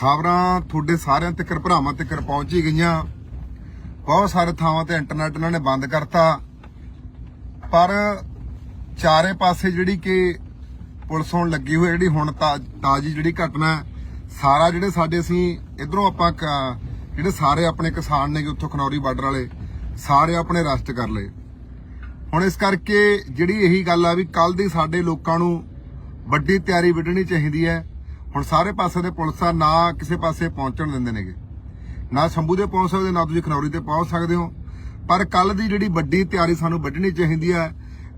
ਖਬਰਾਂ ਤੁਹਾਡੇ ਸਾਰਿਆਂ ਤੱਕ ਭਰਾਵਾਂ ਤੱਕ ਪਹੁੰਚ ਹੀ ਗਈਆਂ। ਬਹੁਤ ਸਾਰੇ ਥਾਵਾਂ ਤੇ ਇੰਟਰਨੈਟ ਇਹਨਾਂ ਨੇ ਬੰਦ ਕਰਤਾ। ਪਰ ਚਾਰੇ ਪਾਸੇ ਜਿਹੜੀ ਕਿ ਪੁਲਿਸ ਹੋਣ ਲੱਗੀ ਹੋਈ ਜਿਹੜੀ ਹੁਣ ਤਾ- ਤਾਜ਼ੀ ਜਿਹੜੀ ਘਟਨਾ ਹੈ, ਸਾਰਾ ਜਿਹੜੇ ਸਾਡੇ ਅਸੀਂ ਇਧਰੋਂ ਆਪਾਂ ਕ- ਜਿਹੜੇ ਸਾਰੇ ਆਪਣੇ ਕਿਸਾਨ ਨੇਗੇ ਉੱਥੋਂ ਖਨੌਰੀ ਬਾਰਡਰ ਵਾਲੇ ਸਾਰੇ ਆਪਣੇ ਅਰੈਸਟ ਕਰ ਲਏ। ਹੁਣ ਇਸ ਕਰਕੇ ਜਿਹੜੀ ਇਹੀ ਗੱਲ ਆ ਵੀ ਕੱਲ ਦੀ ਸਾਡੇ ਲੋਕਾਂ ਨੂੰ ਵੱਡੀ ਤਿਆਰੀ ਵਿੱਢਣੀ ਚਾਹੀਦੀ ਹੈ। ਹੁਣ ਸਾਰੇ ਪਾਸੇ ਦੇ ਪੁਲਿਸ ਆ, ਨਾ ਕਿਸੇ ਪਾਸੇ ਪਹੁੰਚਣ ਦਿੰਦੇ ਨੇਗੇ। ਨਾ ਸ਼ੰਭੂ ਦੇ ਪਹੁੰਚ ਸਕਦੇ, ਨਾ ਤੁਸੀਂ ਖਨੌਰੀ ਤੇ ਪਹੁੰਚ ਸਕਦੇ ਹੋ। ਪਰ ਕੱਲ ਦੀ ਜਿਹੜੀ ਵੱਡੀ ਤਿਆਰੀ ਸਾਨੂੰ ਵੱਢਣੀ ਚਾਹੀਦੀ ਹੈ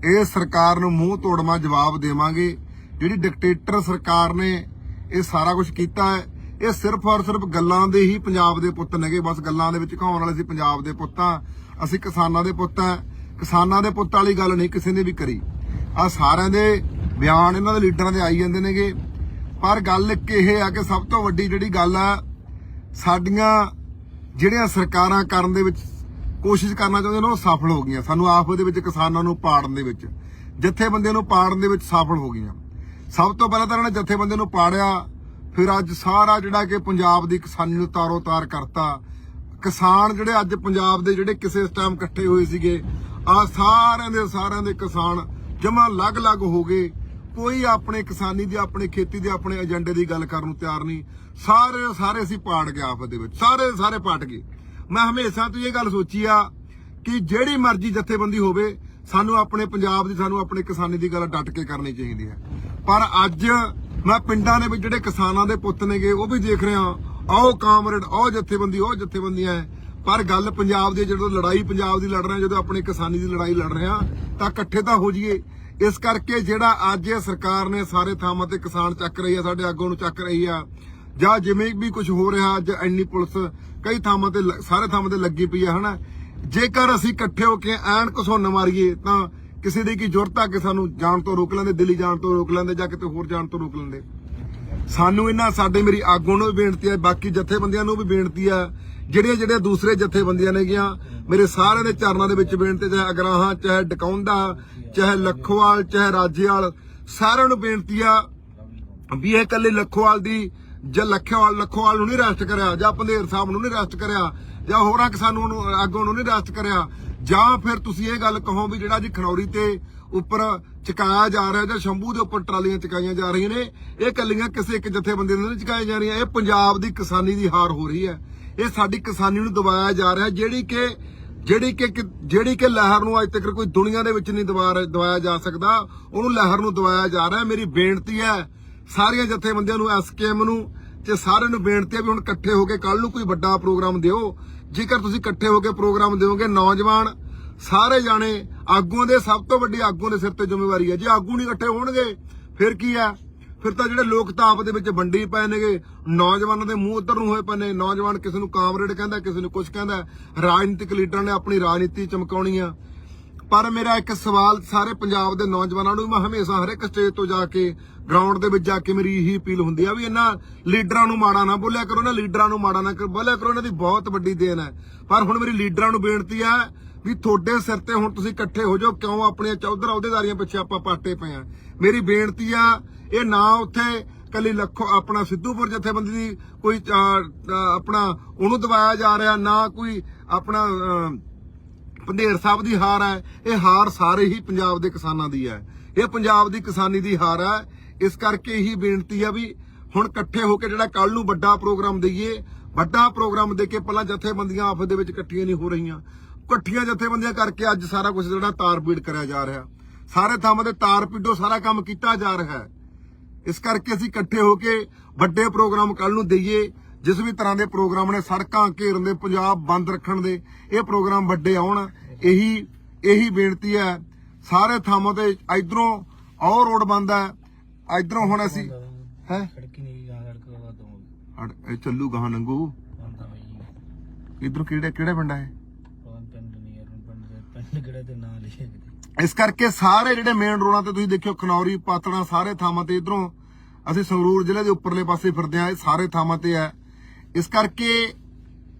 ਇਹ ਸਰਕਾਰ ਨੂੰ ਮੂੰਹ ਤੋੜਮਾ ਜਵਾਬ ਦੇਵਾਂਗੇ। ਜਿਹੜੀ ਡਿਕਟੇਟਰ ਸਰਕਾਰ ਨੇ ਇਹ ਸਾਰਾ ਕੁਝ ਕੀਤਾ ਹੈ, ਇਹ ਸਿਰਫ ਔਰ ਸਿਰਫ ਗੱਲਾਂ ਦੇ ਹੀ ਪੰਜਾਬ ਦੇ ਪੁੱਤ ਨੇਗੇ। ਬਸ ਗੱਲਾਂ ਦੇ ਵਿੱਚ ਘਾਉਣ ਵਾਲੇ ਸੀ ਪੰਜਾਬ ਦੇ ਪੁੱਤਾਂ ਅਸੀਂ ਕਿਸਾਨਾਂ ਦੇ ਪੁੱਤ ਆ। ਕਿਸਾਨਾਂ ਦੇ ਪੁੱਤ ਵਾਲੀ ਗੱਲ ਨਹੀਂ ਕਿਸੇ ਨੇ ਵੀ ਕਰੀ। ਆ ਸਾਰਿਆਂ ਦੇ ਬਿਆਨ ਇਹਨਾਂ ਦੇ ਲੀਡਰਾਂ ਦੇ ਆਈ ਜਾਂਦੇ ਨੇਗੇ। ਪਰ ਗੱਲ ਇੱਕ ਇਹ ਆ ਕਿ ਸਭ ਤੋਂ ਵੱਡੀ ਜਿਹੜੀ ਗੱਲ ਆ, ਸਾਡੀਆਂ ਜਿਹੜੀਆਂ ਸਰਕਾਰਾਂ ਕਰਨ ਦੇ ਵਿੱਚ ਕੋਸ਼ਿਸ਼ ਕਰਨਾ ਚਾਹੁੰਦੇ ਨੇ, ਉਹ ਸਫਲ ਹੋ ਗਈਆਂ। ਸਾਨੂੰ ਆਪ ਦੇ ਵਿੱਚ ਕਿਸਾਨਾਂ ਨੂੰ ਪਾੜਨ ਦੇ ਵਿੱਚ, ਜਥੇਬੰਦੀਆਂ ਨੂੰ ਪਾੜਨ ਦੇ ਵਿੱਚ ਸਫਲ ਹੋ ਗਈਆਂ। ਸਭ ਤੋਂ ਪਹਿਲਾਂ ਤਾਂ ਇਹਨਾਂ ਨੇ ਜਥੇਬੰਦੀਆਂ ਨੂੰ ਪਾੜਿਆ। ਫਿਰ ਅੱਜ ਸਾਰਾ ਜਿਹੜਾ ਕਿ ਪੰਜਾਬ ਦੀ ਕਿਸਾਨੀ ਨੂੰ ਤਾਰੋ ਤਾਰ ਕਰਤਾ। ਕਿਸਾਨ ਜਿਹੜੇ ਅੱਜ ਪੰਜਾਬ ਦੇ ਜਿਹੜੇ ਕਿਸੇ ਟਾਈਮ ਇਕੱਠੇ ਹੋਏ ਸੀਗੇ ਆ ਸਾਰਿਆਂ ਦੇ ਸਾਰਿਆਂ ਦੇ ਕਿਸਾਨ ਜਮਾ ਅਲੱਗ-ਅਲੱਗ ਹੋ ਗਏ। ਕੋਈ ਆਪਣੇ ਕਿਸਾਨੀ ਦੀ, ਆਪਣੇ ਖੇਤੀ ਦੇ, ਆਪਣੇ ਏਜੰਡੇ ਦੀ ਗੱਲ ਕਰਨ ਨੂੰ ਤਿਆਰ ਨਹੀਂ। ਸਾਰੇ ਸਾਰੇ ਅਸੀਂ ਪਾੜ ਗਏ ਆਫਤ ਦੇ ਵਿੱਚ। ਸਾਰੇ ਸਾਰੇ ਪਾਟ ਗਏ। ਮੈਂ ਹਮੇਸ਼ਾ ਤੋਂ ਇਹ ਗੱਲ ਸੋਚੀ ਆ ਕਿ ਜਿਹੜੀ ਮਰਜ਼ੀ ਜਥੇਬੰਦੀ ਹੋਵੇ, ਸਾਨੂੰ ਆਪਣੇ ਪੰਜਾਬ ਦੀ, ਸਾਨੂੰ ਆਪਣੇ ਕਿਸਾਨੀ ਦੀ ਗੱਲ ਡਟ ਕੇ ਕਰਨੀ ਚਾਹੀਦੀ ਹੈ। ਪਰ ਅੱਜ ਮੈਂ ਪਿੰਡਾਂ ਦੇ ਵਿੱਚ ਜਿਹੜੇ ਕਿਸਾਨਾਂ ਦੇ ਪੁੱਤ ਨੇਗੇ, ਉਹ ਵੀ ਦੇਖ ਰਿਹਾ ਆਓ ਕਾਮਰੇਡ ਆਓ ਜਥੇਬੰਦੀ, ਉਹ ਜਥੇਬੰਦੀਆਂ ਹੈ। ਪਰ ਗੱਲ ਪੰਜਾਬ ਦੀ ਜਦੋਂ ਲੜਾਈ ਪੰਜਾਬ ਦੀ ਲੜ ਰਹੇ ਜਦੋਂ ਆਪਣੇ ਕਿਸਾਨੀ ਦੀ ਲੜਾਈ ਲੜ ਰਹੇ ਹਾਂ, ਤਾਂ ਇਕੱਠੇ ਤਾਂ ਹੋ ਜਾਈਏ। ਇਸ ਕਰਕੇ ਜਿਹੜਾ ਅੱਜ ਇਹ ਸਰਕਾਰ ਨੇ ਸਾਰੇ ਥਾਵਾਂ ਤੇ ਕਿਸਾਨ ਚੱਕ ਰਹੀ ਆ, ਸਾਡੇ ਆਗੂ ਨੂੰ ਚੱਕ ਰਹੀ ਆ, ਜਾਂ ਜਿਵੇਂ ਵੀ ਕੁਝ ਹੋ ਰਿਹਾ, ਅੱਜ ਇੰਨੀ ਪੁਲਿਸ ਕਈ ਥਾਵਾਂ ਤੇ ਸਾਰੇ ਥਾਵਾਂ ਤੇ ਲੱਗੀ ਪਈ ਆ, ਹਨਾ? ਜੇਕਰ ਅਸੀਂ ਇਕੱਠੇ ਹੋ ਕੇ ਐਨ ਘਸੁੰਨ ਮਾਰੀਏ, ਤਾਂ ਕਿਸੇ ਦੀ ਕੀ ਜ਼ਰੂਰਤ ਆ ਕਿ ਸਾਨੂੰ ਜਾਣ ਤੋਂ ਰੋਕ ਲੈਂਦੇ, ਦਿੱਲੀ ਜਾਣ ਤੋਂ ਰੋਕ ਲੈਂਦੇ, ਜਾਂ ਕਿਤੇ ਹੋਰ ਜਾਣ ਤੋਂ ਰੋਕ ਲੈਂਦੇ? ਸਾਨੂੰ ਇਹਨਾਂ, ਸਾਡੇ ਮੇਰੀ ਆਗੂ ਨੂੰ ਵੀ ਬੇਨਤੀ ਹੈ ਬਾਕੀ ਜਥੇਬੰਦੀਆਂ ਨੂੰ ਵੀ ਬੇਨਤੀ ਹੈ ਜਿਹੜੀਆਂ ਜਿਹੜੀਆਂ ਦੂਸਰੇ ਜਥੇਬੰਦੀਆਂ ਨੇਗੀਆਂ ਮੇਰੇ ਸਾਰਿਆਂ ਦੇ ਚਰਨਾਂ ਦੇ ਵਿੱਚ ਬੇਨਤੀ ਚਾਹੇ ਅਗਰਾਹਾਂ, ਚਾਹੇ ਡਕਾਉਂਦਾ ਚਾਹੇ ਲੱਖੋਵਾਲ, ਚਾਹੇ ਰਾਜੇਵਾਲ ਸਾਰਿਆਂ ਨੂੰ ਬੇਨਤੀ ਆ ਵੀ ਇਹ ਇਕੱਲੇ ਲੱਖੋਵਾਲ ਦੀ ਜਾਂ ਲੱਖੋਵਾਲ ਲੱਖੋਵਾਲ ਨੂੰ ਨਹੀਂ ਅਰੈਸਟ ਕਰਿਆ, ਜਾਂ ਪੰਧੇਰ ਸਾਹਿਬ ਨੂੰ ਨਹੀਂ ਰੈਸਟ ਕਰਿਆ, ਜਾਂ ਹੋਰਾਂ ਕਿਸਾਨਾਂ ਨੂੰ ਆਗੂ ਨੂੰ ਨਹੀਂ ਰੈਸਟ ਕਰਿਆ, ਜਾਂ ਫਿਰ ਤੁਸੀਂ ਇਹ ਗੱਲ ਕਹੋ ਵੀ ਜਿਹੜਾ ਜੀ ਖਨੌਰੀ ਤੇ ਉੱਪਰ ਚਕਾਇਆ ਜਾ ਰਿਹਾ ਜਾਂ ਸ਼ੰਭੂ ਦੇ ਉੱਪਰ ਟਰਾਲੀਆਂ ਚਕਾਈਆਂ ਜਾ ਰਹੀਆਂ ਨੇ, ਇਹ ਕੱਲੀਆਂ ਕਿਸੇ ਇੱਕ ਜਥੇਬੰਦੀ ਨੂੰ ਨਹੀਂ ਚਕਾਈਆਂ ਜਾ ਰਹੀਆਂ, ਇਹ ਪੰਜਾਬ ਦੀ ਕਿਸਾਨੀ ਦੀ ਹਾਰ ਹੋ ਰਹੀ ਹੈ। ਇਹ ਸਾਡੀ ਕਿਸਾਨੀ ਨੂੰ ਦਬਾਇਆ ਜਾ ਰਿਹਾ, ਜਿਹੜੀ ਕਿ ਜਿਹੜੀ ਕਿ ਜਿਹੜੀ ਕਿ ਲਹਿਰ ਨੂੰ ਅੱਜ ਤੱਕ ਕੋਈ ਦੁਨੀਆ ਦੇ ਵਿੱਚ ਨਹੀਂ ਦਬਾਇਆ ਦਬਾਇਆ ਜਾ ਸਕਦਾ, ਉਹਨੂੰ ਲਹਿਰ ਨੂੰ ਦਬਾਇਆ ਜਾ ਰਿਹਾ। ਮੇਰੀ ਬੇਨਤੀ ਹੈ ਸਾਰੀਆਂ ਜਥੇਬੰਦੀਆਂ ਨੂੰ ਐਸਕੇਐਮ ਨੂੰ, ਤੇ ਸਾਰਿਆਂ ਨੂੰ ਬੇਨਤੀ ਹੈ ਵੀ ਹੁਣ ਇਕੱਠੇ ਹੋ ਕੇ ਕੱਲ ਨੂੰ ਕੋਈ ਵੱਡਾ ਪ੍ਰੋਗਰਾਮ ਦਿਓ। ਜੇਕਰ ਤੁਸੀਂ ਇਕੱਠੇ ਹੋ ਕੇ ਪ੍ਰੋਗਰਾਮ ਦਿਓਗੇ, ਨੌਜਵਾਨ, ਸਾਰੇ ਜਾਣੇ, ਆਗੂਆਂ ਦੇ, ਸਭ ਤੋਂ ਵੱਡੀ ਆਗੂਆਂ ਦੇ ਸਿਰ ਤੇ ਜ਼ਿੰਮੇਵਾਰੀ ਹੈ। ਜੇ ਆਗੂ ਨਹੀਂ ਇਕੱਠੇ ਹੋਣਗੇ, ਫਿਰ ਕੀ ਹੈ? ਫਿਰ ਤਾਂ ਜਿਹੜੇ ਲੋਕ ਤਾਂ ਆਪ ਦੇ ਵਿੱਚ ਵੰਡੀ ਪਏ ਨੇਗੇ, ਨੌਜਵਾਨਾਂ ਦੇ ਮੂੰਹ ਉੱਧਰ ਨੂੰ ਹੋਏ ਪਏ ਨੇ। ਨੌਜਵਾਨ ਕਿਸੇ ਨੂੰ ਕਾਮਰੇਡ ਕਹਿੰਦਾ, ਕਿਸੇ ਨੂੰ ਕੁਝ ਕਹਿੰਦਾ। ਰਾਜਨੀਤਿਕ ਲੀਡਰਾਂ ਨੇ ਆਪਣੀ ਰਾਜਨੀਤੀ ਚਮਕਾਉਣੀ ਆ ਪਰ ਮੇਰਾ ਇੱਕ ਸਵਾਲ ਸਾਰੇ ਪੰਜਾਬ ਦੇ ਨੌਜਵਾਨਾਂ ਨੂੰ ਮੈਂ ਹਮੇਸ਼ਾ ਹਰ ਇੱਕ ਸਟੇਜ ਤੋਂ ਜਾ ਕੇ ਗਰਾਊਂਡ ਦੇ ਵਿੱਚ ਜਾ ਕੇ ਮੇਰੀ ਇਹੀ ਅਪੀਲ ਹੁੰਦੀ ਆ ਵੀ ਇਹਨਾਂ ਲੀਡਰਾਂ ਨੂੰ ਮਾੜਾ ਨਾ ਬੋਲਿਆ ਕਰੋ ਨਾ ਲੀਡਰਾਂ ਨੂੰ ਮਾੜਾ ਨਾ ਕਰੋ ਬੋਲਿਆ ਕਰੋ, ਇਹਨਾਂ ਦੀ ਬਹੁਤ ਵੱਡੀ ਦੇਣ ਹੈ। ਪਰ ਹੁਣ ਮੇਰੀ ਲੀਡਰਾਂ ਨੂੰ ਬੇਨਤੀ ਹੈ ਵੀ ਤੁਹਾਡੇ ਸਿਰ ਤੇ ਹੁਣ ਤੁਸੀਂ ਇਕੱਠੇ ਹੋ ਜਾਓ, ਕਿਉਂ ਆਪਣੀਆਂ ਚੌਧਰ ਅਹੁਦੇਦਾਰੀਆਂ ਪਿੱਛੇ ਆਪਾਂ ਪਾਟੇ ਪਏ ਆ। ਮੇਰੀ ਬੇਨਤੀ ਆ, ਇਹ ਨਾ ਉੱਥੇ ਕੱਲੀ ਲੱਖੋ, ਆਪਣਾ ਸਿੱਧੂਪੁਰ ਜਥੇਬੰਦੀ ਦੀ ਕੋਈ ਆਪਣਾ ਉਹਨੂੰ ਦਬਾਇਆ ਜਾ ਰਿਹਾ, ਨਾ ਕੋਈ ਆਪਣਾ ਪੰਧੇਰ ਸਾਹਿਬ ਦੀ ਹਾਰ ਹੈ। ਇਹ ਹਾਰ ਸਾਰੇ ਹੀ ਪੰਜਾਬ ਦੇ ਕਿਸਾਨਾਂ ਦੀ ਹੈ। ਇਹ ਪੰਜਾਬ ਦੀ ਕਿਸਾਨੀ ਦੀ ਹਾਰ ਹੈ। ਇਸ ਕਰਕੇ ਹੀ ਬੇਨਤੀ ਆ ਵੀ ਹੁਣ ਇਕੱਠੇ ਹੋ ਕੇ ਜਿਹੜਾ ਕੱਲ ਨੂੰ ਵੱਡਾ ਪ੍ਰੋਗਰਾਮ ਦਈਏ, ਵੱਡਾ ਪ੍ਰੋਗਰਾਮ ਦੇ ਕੇ ਪਹਿਲਾਂ ਜਥੇਬੰਦੀਆਂ ਆਪਸ ਦੇ ਵਿੱਚ ਇਕੱਠੀਆਂ ਨਹੀਂ ਹੋ ਰਹੀਆਂ। ਇਕੱਠੀਆਂ ਜਥੇਬੰਦੀਆਂ ਕਰਕੇ ਅੱਜ ਸਾਰਾ ਕੁਝ ਜਿਹੜਾ ਤਾਰਪੀੜ ਕਰਿਆ ਜਾ ਰਿਹਾ। ਸਾਰੇ ਥਾਵਾਂ ਤੇ ਤਾਰਪੀੜੋ ਸਾਰਾ ਕੰਮ ਕੀਤਾ ਜਾ ਰਿਹਾ ਹੈ। ਇਸ ਕਰਕੇ ਅਸੀਂ ਇਕੱਠੇ ਹੋ ਕੇ ਵੱਡੇ ਪ੍ਰੋਗਰਾਮ ਕੱਲ ਨੂੰ ਦਈਏ। ਜਿਸ ਵੀ ਤਰ੍ਹਾਂ ਦੇ ਪ੍ਰੋਗਰਾਮ ਨੇ ਸੜਕਾਂ ਘੇਰਨ ਦੇ ਪੰਜਾਬ ਬੰਦ ਰੱਖਣ ਦੇ ਇਹ ਪ੍ਰੋਗਰਾਮ ਵੱਡੇ ਆਉਣ। ਇਹੀ ਇਹੀ ਬੇਨਤੀ ਹੈ। ਸਾਰੇ ਥਾਵਾਂ ਤੇ ਇਧਰੋਂ ਔਰ ਰੋਡ ਬੰਦ ਹੈ। ਇਧਰੋਂ ਹੁਣ ਅਸੀਂ ਹੈ? ਸੜਕੀ ਨਹੀਂ ਜਾਂ ਸੜਕ ਦਾ ਦੋ ਇਹ ਚੱਲੂ ਗਾਹਾਂ ਨੰਗੂ ਇਧਰੋਂ ਕਿਹੜੇ ਕਿਹੜੇ ਪਿੰਡ ਹੈ ਪਿੰਡ ਤੇ ਨਾਂ ਲਿਖੇ ਕਿਤੇ ਇਸ ਕਰਕੇ ਸਾਰੇ ਜਿਹੜੇ ਮੇਨ ਰੋਡਾਂ ਤੇ ਤੁਸੀਂ ਦੇਖਿਓ, ਖਨੌਰੀ ਪਾਤੜਾ ਸਾਰੇ ਥਾਵਾਂ ਤੇ ਇਧਰੋਂ ਅਸੀਂ ਸੰਗਰੂਰ ਜ਼ਿਲ੍ਹੇ ਦੇ ਉੱਪਰਲੇ ਪਾਸੇ ਫਿਰਦੇ ਆ ਇਹ ਸਾਰੇ ਥਾਵਾਂ ਤੇ ਹੈ। ਇਸ ਕਰਕੇ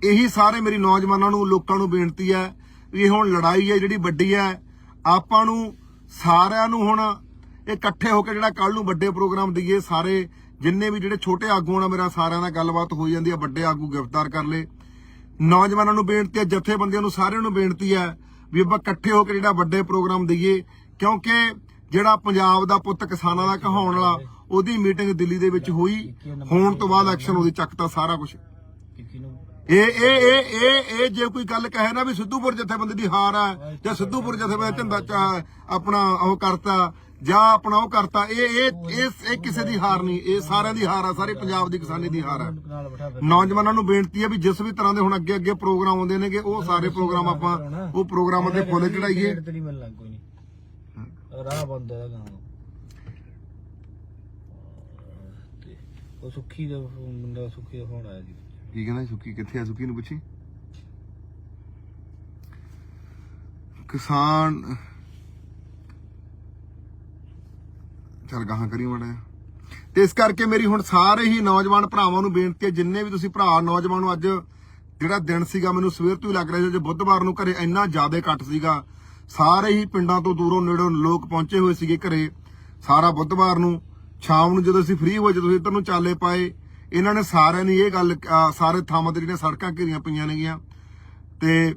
ਇਹੀ ਸਾਰੇ ਮੇਰੀ ਨੌਜਵਾਨਾਂ ਨੂੰ, ਲੋਕਾਂ ਨੂੰ ਬੇਨਤੀ ਹੈ ਵੀ ਇਹ ਹੁਣ ਲੜਾਈ ਹੈ, ਜਿਹੜੀ ਵੱਡੀ ਹੈ, ਆਪਾਂ ਨੂੰ ਸਾਰਿਆਂ ਨੂੰ ਹੁਣ ਇਹ ਇਕੱਠੇ ਹੋ ਕੇ ਜਿਹੜਾ ਕੱਲ ਨੂੰ ਵੱਡੇ ਪ੍ਰੋਗਰਾਮ ਦਈਏ, ਸਾਰੇ ਜਿੰਨੇ ਵੀ ਜਿਹੜੇ ਛੋਟੇ ਆਗੂ ਨਾਲ ਮੇਰਾ ਸਾਰਿਆਂ ਨਾਲ ਗੱਲਬਾਤ ਹੋਈ ਜਾਂਦੀ ਹੈ, ਵੱਡੇ ਆਗੂ ਗ੍ਰਿਫਤਾਰ ਕਰ ਲਏ। ਨੌਜਵਾਨਾਂ ਨੂੰ ਬੇਨਤੀ ਹੈ, ਜਥੇਬੰਦੀਆਂ ਨੂੰ ਸਾਰਿਆਂ ਨੂੰ ਬੇਨਤੀ ਹੈ ਵੀ ਆਪਾਂ ਇਕੱਠੇ ਹੋ ਕੇ ਜਿਹੜਾ ਵੱਡੇ ਪ੍ਰੋਗਰਾਮ ਦਈਏ ਕਿਉਂਕਿ ਜਿਹੜਾ ਪੰਜਾਬ ਦਾ ਪੁੱਤ ਕਿਸਾਨਾਂ ਦਾ ਕਹਾਉਣ ਵਾਲਾ ਉਹਦੀ ਮੀਟਿੰਗ ਦਿੱਲੀ ਦੇ ਵਿੱਚ ਹੋਈ। ਹੋਣ ਤੋਂ ਬਾਅਦ ਐਕਸ਼ਨ ਉਹਦੀ ਚੱਕਤਾ ਸਾਰਾ ਕੁਝ ਇਹ ਇਹ ਇਹ ਇਹ ਇਹ ਜੇ ਕੋਈ ਗੱਲ ਕਹੇ ਨਾ ਵੀ ਸਿੱਧੂਪੁਰ ਜਥੇਬੰਦੀ ਦੀ ਹਾਰ ਆ ਜਾਂ ਸਿੱਧੂਪੁਰ ਜਥੇਬੰਦੀ ਝੰਡਾ ਚਾ- ਆਪਣਾ ਉਹ ਕਰਤਾ ਜਾਂ ਆਪਣਾ ਉਹ ਕਰਤਾ ਇਹ ਇਹ ਇਹ ਇਹ ਕਿਸੇ ਦੀ ਹਾਰ ਨਹੀਂ ਇਹ ਸਾਰਿਆਂ ਦੀ ਹਾਰ ਆ ਸਾਰੇ ਪੰਜਾਬ ਦੀ ਕਿਸਾਨੀ ਦੀ ਹਾਰ ਆ। ਨੌਜਵਾਨਾਂ ਨੂੰ ਬੇਨਤੀ ਹੈ ਵੀ ਜਿਸ ਵੀ ਤਰ੍ਹਾਂ ਦੇ ਹੁਣ ਅੱਗੇ ਅੱਗੇ ਪ੍ਰੋਗਰਾਮ ਆਉਂਦੇ ਨੇਗੇ ਉਹ ਸਾਰੇ ਪ੍ਰੋਗਰਾਮ ਆਪਾਂ ਉਹ ਪ੍ਰੋਗਰਾਮਾਂ ਤੇ ਫੁੱਲ ਚੜਾਈਏ ਰਾਹ ਬੰਦ ਹੈ ਗਾਂ ਉਹ ਸੁੱਖੀ ਦਾ ਮੁੰਡਾ ਸੁੱਖੀ ਦਾ ਫੋਨ ਆਇਆ ਜੀ। ਕੀ ਕਹਿੰਦਾ ਸੁੱਕੀ ਕਿੱਥੇ ਆ? ਸੁੱਕੀ ਨੂੰ ਪੁੱਛੀ। ਕਿਸਾਨ, ਚਲ ਗਾਹਾਂ ਕਰੀ ਮੜਾ ਤੇ ਇਸ ਕਰਕੇ ਮੇਰੀ ਹੁਣ ਸਾਰੇ ਹੀ ਨੌਜਵਾਨ ਭਰਾਵਾਂ ਨੂੰ ਬੇਨਤੀ ਹੈ, ਜਿੰਨੇ ਵੀ ਤੁਸੀਂ ਭਰਾ ਨੌਜਵਾਨ ਨੂੰ ਅੱਜ ਜਿਹੜਾ ਦਿਨ ਸੀਗਾ, ਮੈਨੂੰ ਸਵੇਰ ਤੋਂ ਹੀ ਲੱਗ ਰਿਹਾ ਸੀ ਜੇ ਬੁੱਧਵਾਰ ਨੂੰ ਘਰੇ ਇੰਨਾ ਜ਼ਿਆਦਾ ਘੱਟ ਸੀਗਾ। ਸਾਰੇ ਹੀ ਪਿੰਡਾਂ ਤੋਂ ਦੂਰੋਂ ਨੇੜੋਂ ਲੋਕ ਪਹੁੰਚੇ ਹੋਏ ਸੀਗੇ ਘਰੇ। ਸਾਰਾ ਬੁੱਧਵਾਰ ਨੂੰ, ਸ਼ਾਮ ਨੂੰ ਜਦੋਂ ਅਸੀਂ ਫ੍ਰੀ ਹੋਏ, ਜਦੋਂ ਇੱਧਰ ਨੂੰ ਚਾਲੇ ਪਾਏ ਇਹਨਾਂ ਨੇ ਸਾਰਿਆਂ ਨੇ ਇਹ ਗੱਲ ਸਾਰੇ ਥਾਵਾਂ ਤੇ ਜਿਹੜੀਆਂ ਸੜਕਾਂ ਘਿਰੀਆਂ ਪਈਆਂ ਨੇਗੀਆਂ। ਤੇ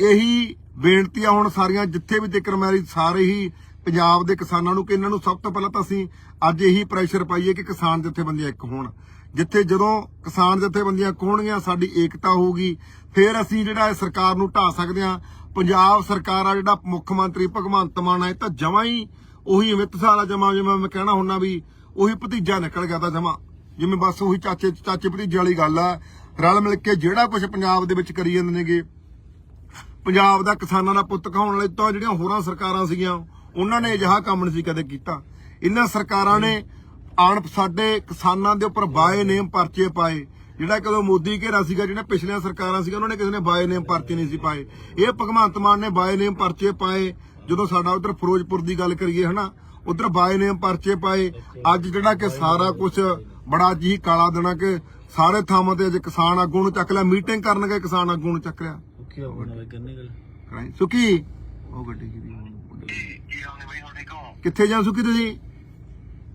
ਇਹੀ ਬੇਨਤੀ ਆ ਹੁਣ ਸਾਰੀਆਂ, ਜਿੱਥੇ ਵੀ ਜ਼ਿਕਰ ਮੇਰੀ, ਸਾਰੇ ਹੀ ਪੰਜਾਬ ਦੇ ਕਿਸਾਨਾਂ ਨੂੰ ਕਿ ਇਹਨਾਂ ਨੂੰ ਸਭ ਤੋਂ ਪਹਿਲਾਂ ਤਾਂ ਅਸੀਂ ਅੱਜ ਇਹੀ ਪ੍ਰੈਸ਼ਰ ਪਾਈਏ ਕਿ ਕਿਸਾਨ ਜਥੇਬੰਦੀਆਂ ਇੱਕ ਹੋਣ। ਜਿੱਥੇ ਜਦੋਂ ਕਿਸਾਨ ਜਥੇਬੰਦੀਆਂ ਇੱਕ ਹੋਣਗੀਆਂ, ਸਾਡੀ ਏਕਤਾ ਹੋਊਗੀ। ਫਿਰ ਅਸੀਂ ਜਿਹੜਾ ਇਹ ਸਰਕਾਰ ਨੂੰ ਢਾ ਸਕਦੇ ਹਾਂ। ਪੰਜਾਬ ਸਰਕਾਰ ਆ ਜਿਹੜਾ ਮੁੱਖ ਮੰਤਰੀ ਭਗਵੰਤ ਮਾਨ ਹੈ ਤਾਂ ਜਮਾਂ ਹੀ ਉਹੀ ਅਮਿਤ ਸਾਲਾ ਜਮਾ ਜਿਵੇਂ ਮੈਂ ਕਹਿਣਾ ਹੁੰਨਾ ਵੀ ਉਹੀ ਭਤੀਜਾ ਨਿਕਲ ਗਿਆ ਤਾਂ ਜਮਾ। ਜਿਵੇਂ ਬਸ ਉਹੀ ਚਾਚੇ ਚਾਚੇ ਭਤੀਜੇ ਵਾਲੀ ਗੱਲ ਆ। ਰਲ ਮਿਲ ਕੇ ਜਿਹੜਾ ਕੁਝ ਪੰਜਾਬ ਦੇ ਵਿੱਚ ਕਰੀ ਜਾਂਦੇ ਨੇਗੇ। ਪੰਜਾਬ ਦਾ ਕਿਸਾਨਾਂ ਦਾ ਪੁੱਤ ਕਹਾਉਣ ਵਾਲੇ ਤਾਂ ਜਿਹੜੀਆਂ ਹੋਰਾਂ ਸਰਕਾਰਾਂ ਸੀਗੀਆਂ, ਉਹਨਾਂ ਨੇ ਅਜਿਹਾ ਕੰਮ ਨਹੀਂ ਸੀ ਕਦੇ ਕੀਤਾ। ਇਹਨਾਂ ਸਰਕਾਰਾਂ ਨੇ ਆਣ ਸਾਡੇ ਕਿਸਾਨਾਂ ਦੇ ਉੱਪਰ ਬਾਏ ਨੇਮ ਪਰਚੇ ਪਾਏ। ਜਿਹੜਾ ਕਦੋਂ ਮੋਦੀ ਘੇਰਾ ਸੀਗਾ ਜਿਹੜੇ ਪਿਛਲੀਆਂ ਸਰਕਾਰਾਂ ਸੀਗੀਆਂ, ਉਹਨਾਂ ਨੇ ਕਿਸੇ ਨੇ ਬਾਏ ਨੇਮ ਪਰਚੇ ਨਹੀਂ ਸੀ ਪਾਏ। ਇਹ ਭਗਵੰਤ ਮਾਨ ਨੇ ਬਾਏ ਨੇਮ ਪਰਚੇ ਪਾਏ। ਜਦੋਂ ਸਾਡਾ ਉਧਰ ਫਿਰੋਜ਼ਪੁਰ ਦੀ ਗੱਲ ਕਰੀਏ ਹਨਾ, ਉਧਰ ਬਾਏ ਨੇਮ ਪਰਚੇ ਪਾਏ। ਅੱਜ ਜਿਹੜਾ ਕਿ ਸਾਰਾ ਕੁਝ ਬੜਾ ਜੀ ਕਾਲਾ ਦੇਣਾ ਕਿ ਸਾਰੇ ਥਾਵਾਂ ਤੇ ਅੱਜ ਕਿਸਾਨ ਆਗੂ ਨੂੰ ਚੱਕ ਲਿਆ ਮੀਟਿੰਗ ਕਰਨ ਗਏ ਕਿਸਾਨ ਆਗੂ ਨੂੰ ਚੱਕ ਲਿਆ। ਕਰਨੇ ਗੱਲ ਸੁਕੀ? ਉਹ ਗੱਡੀ ਕਿਹਦੀ ਕੀ ਹਾਲ ਨੇ ਬਈ ਤੁਹਾਡੇ ਕੋਲ? ਕਿੱਥੇ ਜਾਂ ਸੁਕੀ ਤੁਸੀਂ?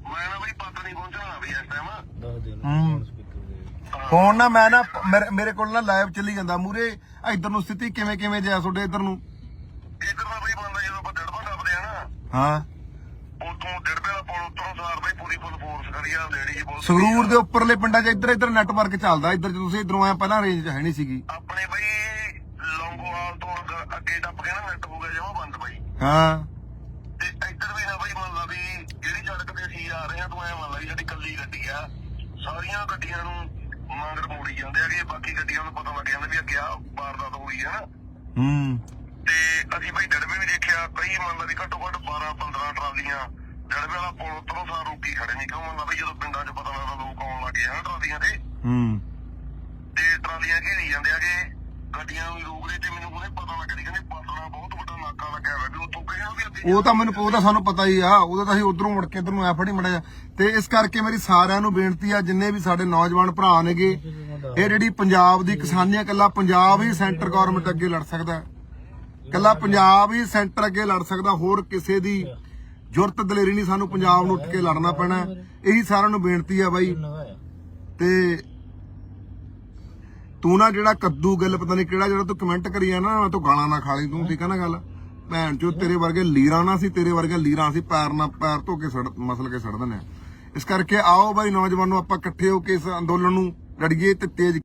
ਮੈਂ ਨਾ ਬਈ ਪਤਾ ਨਹੀਂ ਪਹੁੰਚਣਾ ਵੀ ਇਸ ਟਾਈਮ ਦੱਸ ਦੇ ਹੂੰ। ਨਾ ਸਪੀਕਰ ਦੇ। ਫੋਨ ਨਾ ਮੈਂ ਨਾ ਮੇਰੇ- ਕੋਲ ਨਾ ਲਾਈਵ ਚੱਲੀ ਜਾਂਦਾ। ਮੂਰੇ ਇਧਰ ਨੂੰ ਸਥਿਤੀ ਕਿਵੇਂ ਕਿਵੇਂ ਜਿਆ ਤੁਹਾਡੇ ਇਧਰ ਨੂੰ? ਇੱਧਰ ਦਾ ਬਈ ਬੰਦਾ ਜਦੋਂ ਆਪਾਂ ਡੜਬਾ ਦੱਬਦੇ ਆ ਨਾ ਹਾਂ ਉਤੋਂ ਡੜਬੇ ਦਾ ਪੁਲ ਉਤਰੋਂ ਸਾਰ ਬਈ ਪੂਰੀ ਫੁੱਲ ਫੋਰਸ ਕਰੀ ਆ ਲੇਡੀ ਜੀ ਬਹੁਤ ਸੰਗਰੂਰ ਦੇ ਉੱਪਰਲੇ ਪਿੰਡਾਂ 'ਚ ਇੱਧਰ ਇੱਧਰ ਨੈਟਵਰਕ ਚੱਲਦਾ ਇੱਧਰ ਜੇ ਤੁਸੀਂ ਇਧਰੋਂ ਆਇਆ ਪਹਿਲਾਂ ਰੇਂਜ 'ਚ ਹੈ ਨਹੀਂ ਸੀਗੀ। ਆਪਣੇ ਬਈ ਲੌਂਗੋਵਾਲ ਤੋਂ ਅੱਗ- ਅੱਗੇ ਟੱਪ ਕੇ ਨਾ ਨੈਟ ਹੋ ਗਿਆ ਜਮਾ ਬੰਦ ਬਈ। ਹਾਂ। ਤੇ ਇੱਧਰ ਵੀ ਨਾ ਬਈ ਮੰਨ ਲਾ ਵੀ ਜਿਹੜੀ ਸੜਕ ਤੇ ਅਸੀਂ ਆ ਰਹੇ ਆ ਤੂੰ ਐ ਮੰਨ ਲਾ ਵੀ ਸਾਡੀ ਕੱਲੀ ਗੱਡੀ ਆ ਸਾਰੀਆਂ ਗੱਡੀਆਂ ਨੂੰ ਮਗਰ ਮੋੜੀ ਜਾਂਦੇ ਆਗੇ ਬਾਕੀ ਗੱਡੀਆਂ ਨੂੰ ਪਤਾ ਲੱਗ ਜਾਂਦਾ ਵੀ ਅੱਗੇ ਆ ਵਾਰਦਾਤ ਹੋਈ ਹੈ ਨਾ। ਹੂੰ। ਤੇ ਅਸੀਂ ਭਾਈ ਡੜਵੇ ਵੀ ਦੇਖਿਆ ਕਈ ਮੰਨ ਲਾ ਵੀ ਘੱਟੋ ਘੱਟ 12 15 ਟਰਾਲੀਆਂ ਡੜਵੇ ਵਾਲਾ ਪੁਲ ਉੱਤੋਂ ਖੜੇ ਨਹੀਂ ਕਿਉਂ ਮੰਨ ਲਾ ਵੀ ਜਦੋਂ ਪਿੰਡਾਂ 'ਚ ਪਤਾ ਲੱਗਦਾ ਲੋਕ ਆਉਣ ਲੱਗੇ ਹਨ ਟਰਾਲੀਆਂ ਤੇ। ਹੂੰ। ਤੇ ਟਰਾਲੀਆਂ ਘੇਰੀ ਜਾਂਦੇ ਆਗੇ ਗੱਡੀਆਂ ਨੂੰ ਵੀ ਰੋਕ ਰਹੇ ਤੇ ਮੈਨੂੰ ਉਹਨੇ ਪਤਾ ਲੱਗ ਗਿਆ ਕਹਿੰਦੇ ਪਾਤਣਾ ਬਹੁਤ ਵੱਡਾ ਨਾਕਾ ਲੱਗਿਆ ਹੋਇਆ ਵੀ ਉੱਥੋਂ ਕਹਿੰਦਾ ਵੀ ਅੱਗੇ ਉਹ ਤਾਂ ਮੈਨੂੰ ਉਹ ਤਾਂ ਸਾਨੂੰ ਪਤਾ ਹੀ ਆ ਉਹਦਾ ਤਾਂ ਅਸੀਂ ਉਧਰੋਂ ਮੁੜ ਕੇ ਇਧਰ ਨੂੰ ਆ ਫੜੀ ਮੜਿਆ ਤੇ ਇਸ ਕਰਕੇ ਮੇਰੀ ਸਾਰਿਆਂ ਨੂੰ ਬੇਨਤੀ ਆ ਜਿੰਨੇ ਵੀ ਸਾਡੇ ਨੌਜਵਾਨ ਭਰਾ ਨੇਗੇ ਇਹ ਜਿਹੜੀ ਪੰਜਾਬ ਦੀ ਕਿਸਾਨੀ ਆ ਕੱਲਾ ਪੰਜਾਬ ਹੀ ਸੈਂਟਰ ਗਵਰਨਮੈਂਟ ਅੱਗੇ ਲੜ ਸਕਦਾ। ਕੱਲਾ ਪੰਜਾਬ ਹੀ ਸੈਂਟਰ ਅੱਗੇ ਲੜ ਸਕਦਾ ਹੋਰ ਕਿਸੇ ਦੀ ਜੁਰਤ ਦਲੇਰੀ ਨਹੀਂ, ਸਾਨੂੰ ਪੰਜਾਬ ਨੂੰ ਉੱਠ ਕੇ ਲੜਨਾ ਪੈਣਾ ਇਹੀ ਸਾਰਿਆਂ ਨੂੰ ਬੇਨਤੀ ਆ ਬਾਈ। ਤੇ ਤੂੰ ਨਾ ਜਿਹੜਾ ਕੱਦੂ ਗੱਲ, ਪਤਾ ਨਹੀਂ ਕਿਹੜਾ ਜਿਹੜਾ ਤੂੰ ਕਮੈਂਟ ਕਰੀ ਜਾਣਾ ਨਾ ਤੂੰ ਗਾਲਾਂ ਨਾ ਖਾ ਲਈ, ਤੂੰ ਠੀਕ ਆ ਨਾ ਗੱਲ? ਭੈਣ ਚੋ ਤੇਰੇ ਵਰਗੇ ਲੀਰਾਂ ਨਾ ਸੀ ਤੇਰੇ ਵਰਗੇ ਲੀਰਾਂ ਸੀ ਪੈਰ ਨਾ ਪੈਰ ਧੋ ਕੇ ਸੜ, ਮਸਲ ਕੇ ਸੜ ਦਿੰਦੇ ਆ ਇਸ ਕਰਕੇ ਆਓ ਬਾਈ ਨੌਜਵਾਨੋ, ਆਪਾਂ ਇਕੱਠੇ ਹੋ ਕੇ ਇਸ ਅੰਦੋਲਨ ਨੂੰ ਲੜੀਏ ਤੇ ਤੇਜ਼